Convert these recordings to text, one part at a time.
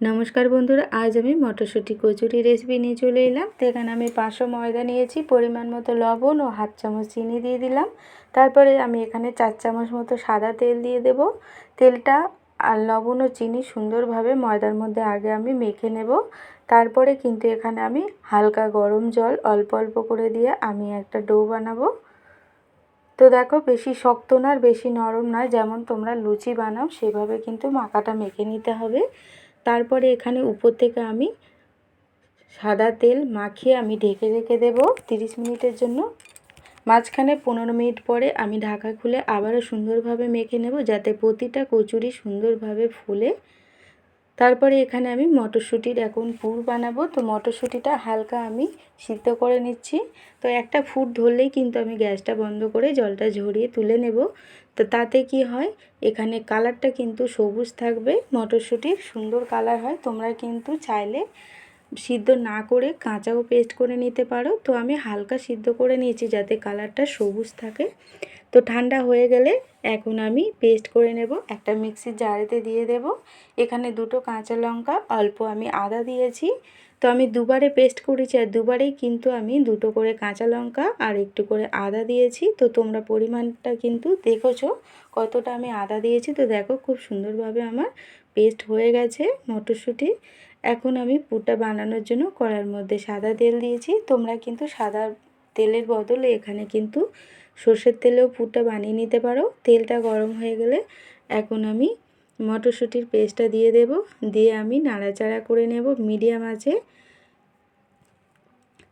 নমস্কার বন্ধুরা, আজ আমি মটরশুঁটি কচুরি রেসিপি নিয়ে চলে এলাম। তো এখানে আমি পাঁচশো ময়দা নিয়েছি, পরিমাণ মতো লবণ ও হাফ চামচ চিনি দিয়ে দিলাম। তারপরে আমি এখানে চার চামচ মতো সাদা তেল দিয়ে দেব। তেলটা আর লবণ ও চিনি সুন্দরভাবে ময়দার মধ্যে আগে আমি মেখে নেব। তারপরে কিন্তু এখানে আমি হালকা গরম জল অল্প অল্প করে দিয়ে আমি একটা ডো বানাবো। তো দেখো, বেশি শক্ত না আর বেশি নরম নয়, যেমন তোমরা লুচি বানাও, সেভাবে কিন্তু মাখাটা মেখে নিতে হবে। তারপরে এখানে উপর থেকে আমি সাদা তেল মাখিয়ে আমি ঢেকে রেখে দেব তিরিশ মিনিটের জন্য। মাঝখানে পনেরো মিনিট পরে আমি ঢাকা খুলে আবারও সুন্দরভাবে মেখে নেব যাতে প্রতিটা কচুরি সুন্দরভাবে ফুলে। তারপরে এখানে আমি মটরশুঁটির এখন পুর বানাবো। তো মটরশুঁটিটা হালকা আমি সিদ্ধ করে নিচ্ছি। তো একটা ফুট ধরলেই কিন্তু আমি গ্যাসটা বন্ধ করে জলটা ঝরিয়ে তুলে নেব। তো তাতে কি হয়, এখানে কালারটা কিন্তু সবুজ থাকবে। মটরশুঁটির সুন্দর কালার হয়। তোমরা কিন্তু চাইলে সিদ্ধ না করে কাঁচাও পেস্ট করে নিতে পারো। তো আমি হালকা সিদ্ধ করে নিয়েছি যাতে কালারটা সবুজ থাকে। তো ঠান্ডা হয়ে গেলে এখন আমি পেস্ট করে নেব, একটা মিক্সির জারেতে দিয়ে দেব। এখানে দুটো কাঁচা লঙ্কা, অল্প আমি আদা দিয়েছি। তো আমি দুবারে পেস্ট করেছি আর দুবারেই কিন্তু আমি দুটো করে কাঁচা লঙ্কা আর একটু করে আদা দিয়েছি। তো তোমরা পরিমাণটা কিন্তু দেখেছ কতটা আমি আদা দিয়েছি। তো দেখো খুব সুন্দরভাবে আমার পেস্ট হয়ে গেছে মটরশুঁটি। এখন আমি পুরটা বানানোর জন্য কড়ার মধ্যে সাদা তেল দিয়েছি। তোমরা কিন্তু সাদা তেলের বদলে এখানে কিন্তু সর্ষের তেলেও পুরটা বানিয়ে নিতে পারো। তেলটা গরম হয়ে গেলে এখন আমি মটরশুঁটির পেস্টটা দিয়ে দেব। দিয়ে আমি নাড়াচাড়া করে নেব মিডিয়াম আছে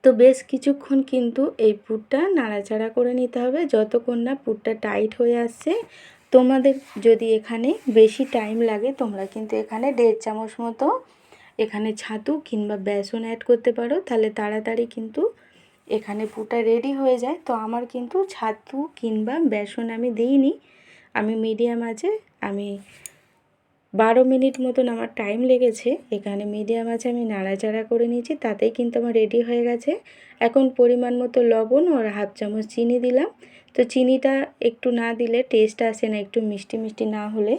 তো বেশ কিছুক্ষণ কিন্তু এই পুরটা নাড়াচাড়া করে নিতে হবে। যতক্ষণ না পুরটা টাইট হয়ে আসছে। তোমাদের যদি এখানে বেশি টাইম লাগে, তোমরা কিন্তু এখানে দেড় চামচ মতো এখানে ছাতু কিংবা বেসন অ্যাড করতে পারো। তাহলে তাড়াতাড়ি কিন্তু এখানে পুটা রেডি হয়ে যায়। তো আমার কিন্তু ছাতু কিংবা বেসন আমি দিইনি। আমি মিডিয়াম আছে, আমি বারো মিনিট মতন আমার টাইম লেগেছে। এখানে মিডিয়াম আছে, আমি নাড়াচাড়া করে নিয়েছি, তাতেই কিন্তু আমার রেডি হয়ে গেছে। এখন পরিমাণ মতো লবণ আর হাফ চামচ চিনি দিলাম। তো চিনিটা একটু না দিলে টেস্ট আসে না, একটু মিষ্টি মিষ্টি না হলে।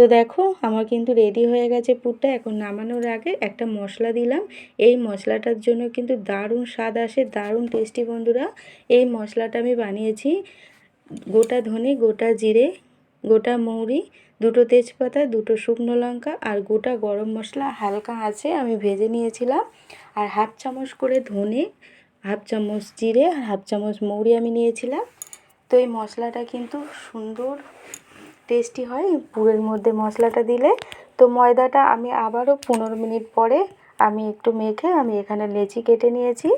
তো দেখো, আমার কিন্তু রেডি হয়ে গেছে পুরটা। এখন নামানোর আগে একটা মশলা দিলাম। এই মশলাটার জন্য কিন্তু দারুণ স্বাদ আসে, দারুণ টেস্টি বন্ধুরা। এই মশলাটা আমি বানিয়েছি গোটা ধনে, গোটা জিরে, গোটা মৌরি, দুটো তেজপাতা, দুটো শুকনো লঙ্কা আর গোটা গরম মশলা হালকা আছে আমি ভেজে নিয়েছিলাম। আর হাফ চামচ করে ধনে, হাফ চামচ জিরে আর হাফ চামচ মৌরি আমি নিয়েছিলাম। তো এই মশলাটা কিন্তু সুন্দর টেস্টি হয়। পুরের মধ্যে মশলাটা দিলে তো ময়দাটা আমি আবারও পনেরো মিনিট পরে আমি একটু মেখে আমি এখানে লেচি কেটে নিয়েছি।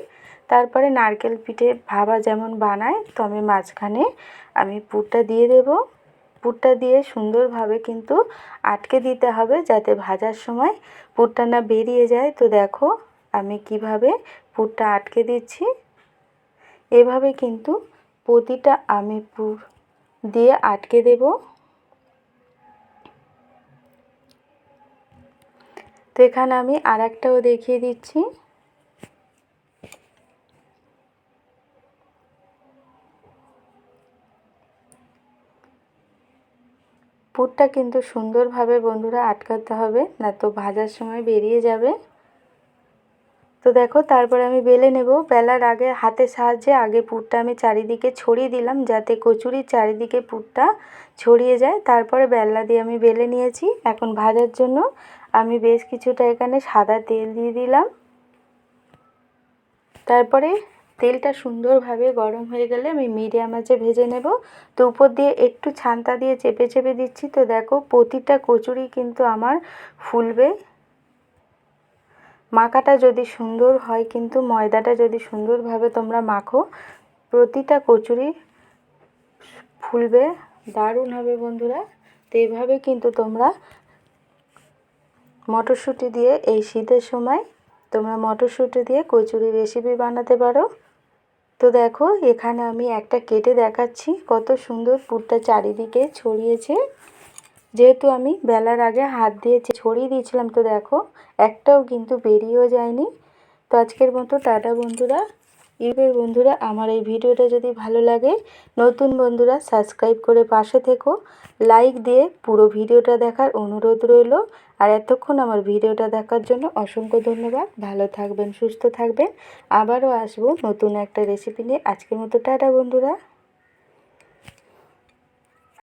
তারপরে নারকেল পিঠে ভাবা যেমন বানায়, তো আমি মাঝখানে আমি পুরটা দিয়ে দেব। পুরটা দিয়ে সুন্দরভাবে কিন্তু আটকে দিতে হবে যাতে ভাজার সময় পুরটা না বেরিয়ে যায়। তো দেখো আমি কীভাবে পুরটা আটকে দিচ্ছি। এভাবে কিন্তু প্রতিটা আমি পুর দিয়ে আটকে দেবো। তো এখানে আমি আর একটাও দেখিয়ে দিচ্ছি। পুরটা কিন্তু সুন্দরভাবে বন্ধুরা আটকাতে হবে, না তো ভাজার সময় বেরিয়ে যাবে। তো দেখো, তারপরে আমি বেলে নেব। বেলার আগে হাতের সাহায্যে আগে পুরটা আমি চারিদিকে ছড়িয়ে দিলাম, যাতে কচুরির চারিদিকে পুরটা ছড়িয়ে যায়। তারপরে বেল্লা দিয়ে আমি বেলে নিয়েছি। এখন ভাজার জন্য আমি বেশ কিছুটা এখানে সাদা তেল দিয়ে দিলাম। তারপরে তেলটা সুন্দরভাবে গরম হয়ে গেলে আমি মিডিয়াম আঁচে ভেজে নেব। তো উপর দিয়ে একটু ছান্তা দিয়ে চেপে চেপে দিচ্ছি। তো দেখো প্রতিটা কচুরি কিন্তু আমার ফুলবে। মাখাটা যদি সুন্দর হয় কিন্তু ময়দাটা যদি সুন্দরভাবে তোমরা মাখো, প্রতিটা কচুরি ফুলবে, দারুণ হবে বন্ধুরা। তো এভাবে কিন্তু তোমরা মটরশুঁটি দিয়ে এই শীতের সময় তোমরা মটরশুঁটি দিয়ে কচুরি রেসিপি বানাতে পারো। তো দেখো, এখানে আমি একটা কেটে দেখাচ্ছি কত সুন্দর পুরটা চারিদিকে ছড়িয়েছে। যেহেতু আমি বেলার আগে হাত দিয়ে ছড়িয়ে দিয়েছিলাম, তো দেখো, একটাও কিন্তু বেরিয়েও যায়নি। তো আজকের মতো, টাটা বন্ধুরা। এবার বন্ধুরা, আমার এই ভিডিওটা যদি ভালো লাগে, নতুন বন্ধুরা সাবস্ক্রাইব করে পাশে থেকো। লাইক দিয়ে পুরো ভিডিওটা দেখার অনুরোধ রইল। আর এতক্ষণ আমার ভিডিওটা দেখার জন্য অসংখ্য ধন্যবাদ। ভালো থাকবেন, সুস্থ থাকবেন। আবারও আসব নতুন একটা রেসিপি নিয়ে। আজকের মতো টাটা বন্ধুরা।